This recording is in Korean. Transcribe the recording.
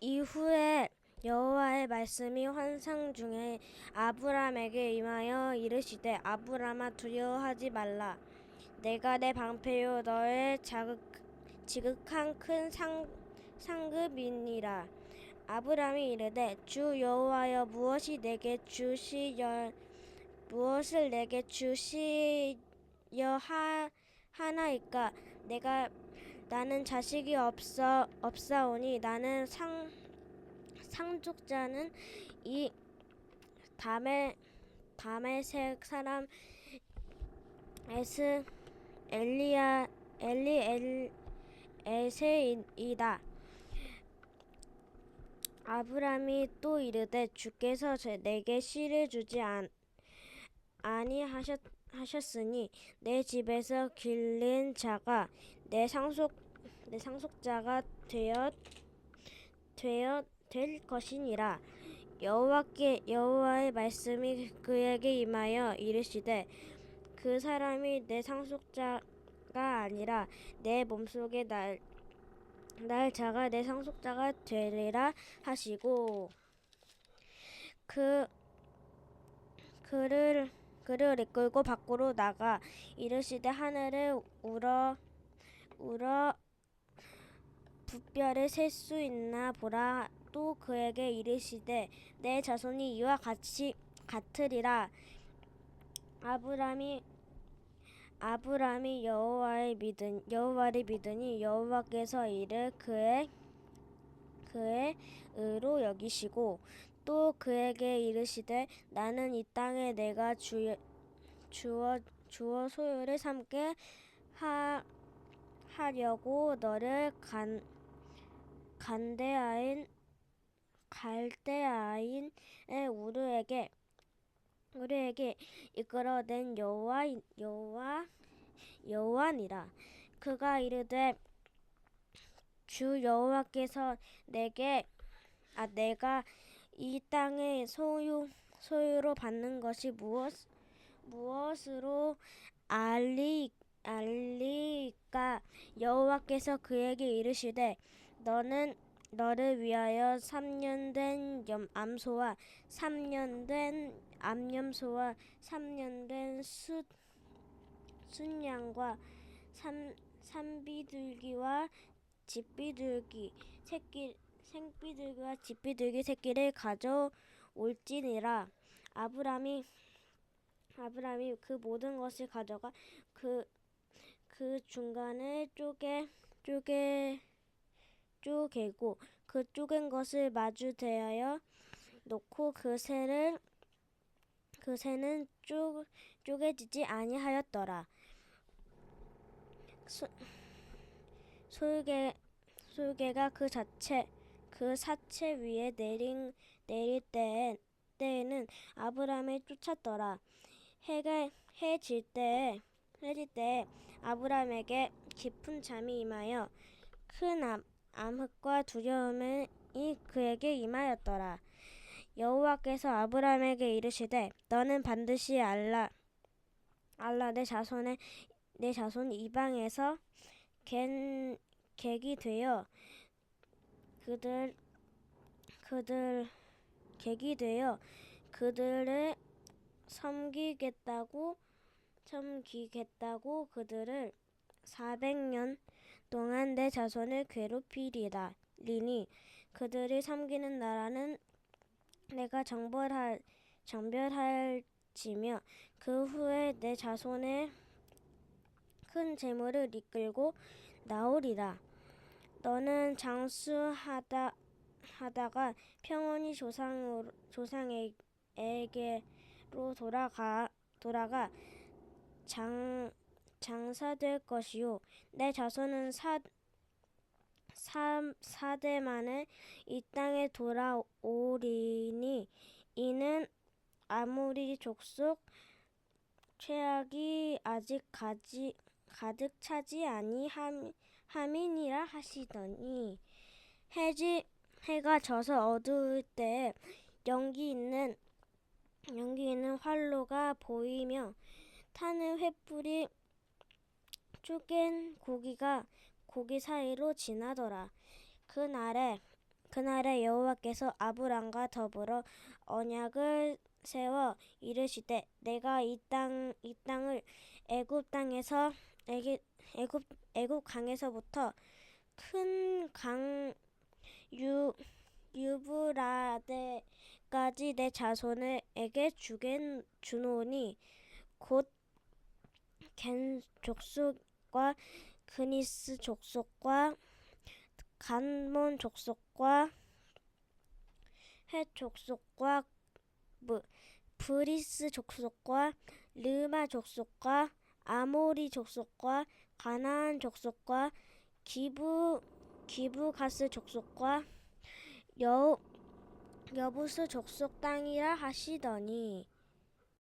이후에 여호와의 말씀이 환상 중에 아브람에게 임하여 이르시되 아브람아 두려워하지 말라. 내가 내 방패요 너의 자극 지극한 큰 상, 상급이니라. 아브람이 이르되 주 여호와여 무엇이 내게 주시려 무엇을 내게 주시려 하, 하나이까? 내가 나는 자식이 없어 없사오니 나는 상 상속자는 이 담에 담에색 사람 에스 엘리야 엘리 엘 에세이다. 아브람이 또 이르되 주께서 제- 내게 씨를 주지 않, 아니하셨 하셨으니 내 집에서 길른 자가 내 상속 내 상속자가 되어 되어 될 것이니라. 여호와께 여호와의 말씀이 그에게 임하여 이르시되 그 사람이 내 상속자가 아니라 내 몸속에 날, 날 자가 내 상속자가 되리라 하시고 그 그를 그를 이끌고 밖으로 나가 이르시되 하늘을 울어 울어 붓별을 셀 수 있나 보라. 또 그에게 이르시되 내 자손이 이와 같이 같으리라. 아브람이 아브람이 여호와의 믿은 여호와를 믿으니 여호와께서 이를 그의 그의 의로 여기시고 또 그에게 이르시되 나는 이 땅에 내가 주 주어 주어 소유를 삼게 하 하려고 너를 간 간대아인 갈대아인의 우르에게 우리에게 이끌어낸 여호와 여호와 여호와니라. 그가 이르되 주 여호와께서 내게 아 내가 이 땅의 소유 소유로 받는 것이 무엇 무엇으로 알리 알리까? 여호와께서 그에게 이르시되 너는 너를 위하여 3년 된 염- 암소와 3년 된 암염소와 3년 된 숫, 순양과 삼, 삼비둘기와 집비둘기 새끼 생비둘기와 집비둘기 새끼를 가져올지니라 아브람이 아브람이 그 모든 것을 가져가 그그 중간에 쪼개 쪼개 쪼개고 그 쪼갠 것을 마주 대하여 놓고 그 새를 그 새는 쪼 쪼개지지 아니하였더라. 소, 솔개 솔개가 그 자체 그 사체 위에 내린 내릴 때에 때에는 아브람을 쫓았더라. 해가 해질 때에 해질 때에 아브람에게 깊은 잠이 임하여 큰 암, 암흑과 두려움이 그에게 임하였더라. 여호와께서 아브람에게 이르시되 너는 반드시 알라 알라 내 자손의 내 자손 이방에서 갠 객이 되어 그들 그들 객이 되어 그들을 섬기겠다고 섬기겠다고 그들을 400년 동안 내 자손을 괴롭히리라. 리니 그들이 섬기는 나라는 내가 정벌할 정별할지며 그 후에 내 자손의 큰 재물을 이끌고 나오리라 너는 장수하다 하다가 평온히 조상 조상에게로 돌아가 돌아가 장 장사될 것이요. 내 자손은 사, 사, 사대 만에 이 땅에 돌아오리니 이는 아무리 족속 최악이 아직 가지, 가득 차지 아니함 이니라 하시더니 해지 해가 져서 어두울 때에 연기 있는 연기 있는 활로가 보이며 타는 횃불이 쪼갠 고기가 고기 사이로 지나더라. 그날에 그날에 여호와께서 아브람과 더불어 언약을 세워 이르시되 내가 이 땅 이 땅을 애굽 땅에서 애기, 애굽 애굽 강에서부터 큰 강 유 유브라데까지 내 자손에게 주겐 주노니 곧 겐 족속과 그니스 족속과 간몬 족속과 헷 족속과 브, 브리스 족속과 르마 족속과 아모리 족속과 가나안 족속과 기부 기브가스 족속과 여 여부스 족속 땅이라 하시더니